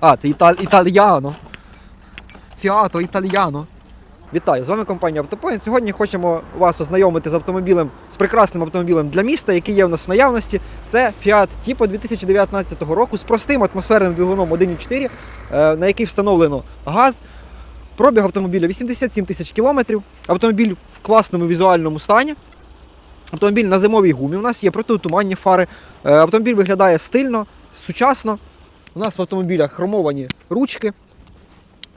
А, це Італь... Італіано. Фіато Італіано. Вітаю, з вами компанія Автопоінт. Сьогодні хочемо вас ознайомити з автомобілем, з прекрасним автомобілем для міста, який є в нас в наявності. Це Fiat Tipo 2019 року з простим атмосферним двигуном 1.4, е, на який встановлено газ. Пробіг автомобіля 87 тисяч кілометрів. Автомобіль в класному візуальному стані. Автомобіль на зимовій гумі. У нас є протитуманні фари. Е, Автомобіль виглядає стильно, сучасно. У нас в автомобілях хромовані ручки,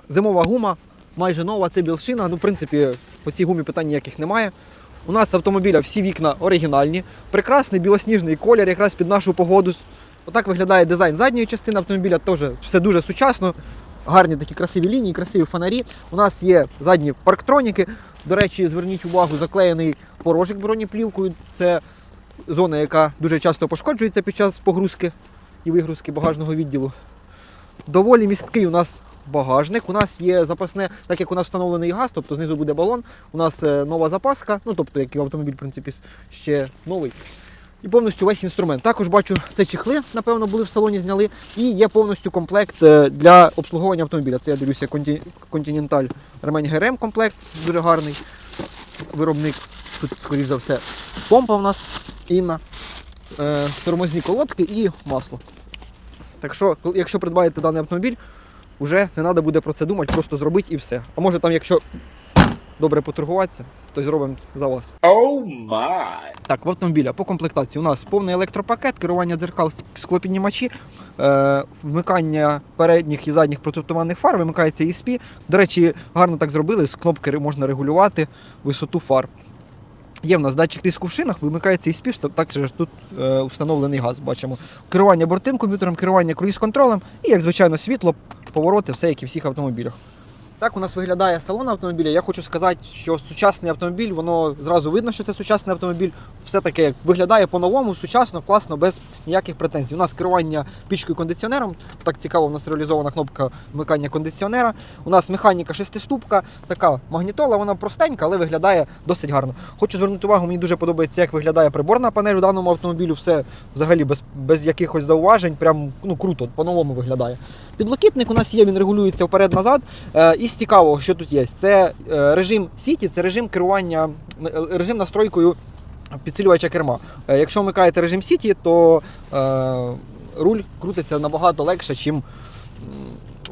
зимова гума, майже нова, це білшина. Ну, в принципі, по цій гумі питань ніяких немає. У нас автомобіля всі вікна оригінальні, прекрасний білосніжний колір, якраз під нашу погоду. Отак виглядає дизайн задньої частини автомобіля, теж все дуже сучасно. Гарні такі красиві лінії, красиві фонарі. У нас є задні парктроніки. До речі, зверніть увагу, заклеєний порожик бронеплівкою. Це зона, яка дуже часто пошкоджується під час погрузки і вигрузки багажного відділу. Доволі місткий у нас багажник. У нас є запасне, так як у нас встановлений газ, тобто знизу буде балон. У нас е, нова запаска, ну тобто як і автомобіль, в принципі, ще новий. І повністю весь інструмент. Також бачу, це чехли, напевно, були в салоні зняли. І є повністю комплект е, для обслуговування автомобіля. Це я дивлюся Continental ремень ГРМ комплект, дуже гарний виробник. Тут, скоріш за все, помпа в нас інна, е, тормозні колодки і масло. Так що, якщо придбаєте даний автомобіль, вже не треба буде про це думати, просто зробити і все. А може там, якщо добре поторгуватися, то зробимо за вас. Oh my. Так, в автомобіля по комплектації у нас повний електропакет, керування дзеркал, склопіднімачі, е, вмикання передніх і задніх протитуманних фар, вимикається ESP. До речі, гарно так зробили, з кнопки можна регулювати висоту фар. Є в нас датчик тиску в шинах, вимикається і вста- також тут е, встановлений газ, бачимо. Керування бортим комп'ютером, керування круїз-контролем і, як звичайно, світло, повороти, все як і всіх автомобілях. Так у нас виглядає салон автомобіля. Я хочу сказати, що сучасний автомобіль, воно зразу видно, що це сучасний автомобіль. Все таке виглядає по-новому, сучасно, класно, без ніяких претензій. У нас керування пічкою кондиціонером. Так цікаво, у нас реалізована кнопка вмикання кондиціонера. У нас механіка шестиступка, така магнітола, вона простенька, але виглядає досить гарно. Хочу звернути увагу, мені дуже подобається, як виглядає приборна панель у даному автомобілю. Все взагалі без, без якихось зауважень. Прям ну круто, по-новому виглядає. Підлокітник у нас є, він регулюється вперед-назад. Е, із цікавого, що тут є, це е, режим Сіті, це режим керування, е, режим настройкою підсилювача керма. Е, якщо вмикаєте режим Сіті, то е, руль крутиться набагато легше, ніж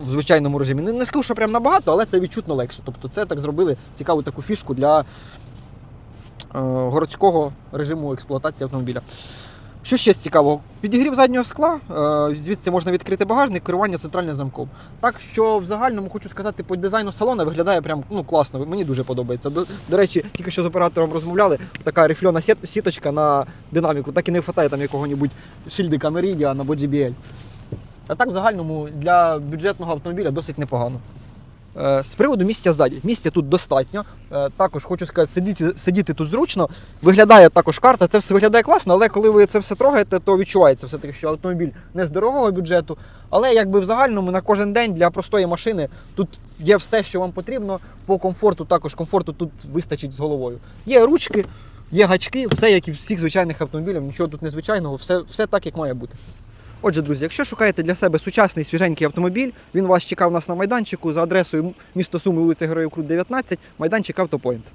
в звичайному режимі. Не, не скажу, що прям набагато, але це відчутно легше. Тобто це так зробили цікаву таку фішку для е, городського режиму експлуатації автомобіля. Що ще з цікавого? Підігрів заднього скла, е, звідси можна відкрити багажник, керування центральним замком. Так що в загальному хочу сказати, по дизайну салону виглядає прям ну, класно, мені дуже подобається. До, до речі, тільки що з оператором розмовляли, така рифльона сіточка на динаміку, так і не вистачає там якого-небудь шильдика Meridian або JBL. А так в загальному для бюджетного автомобіля досить непогано. Е, З приводу місця ззаді. Місця тут достатньо. Е, Також хочу сказати, сидіти, сидіти тут зручно. Виглядає також карта, це все виглядає класно, але коли ви це все трогаєте, то відчувається все-таки, що автомобіль не з дорогого бюджету. Але якби в загальному на кожен день для простої машини тут є все, що вам потрібно. По комфорту також комфорту тут вистачить з головою. Є ручки, є гачки, все як і всіх звичайних автомобілів, нічого тут незвичайного, все, все так, як має бути. Отже, друзі, якщо шукаєте для себе сучасний свіженький автомобіль, він вас чекав у нас на майданчику за адресою місто Суми, вулиця Героїв Крут 19, майданчик Автопоінт.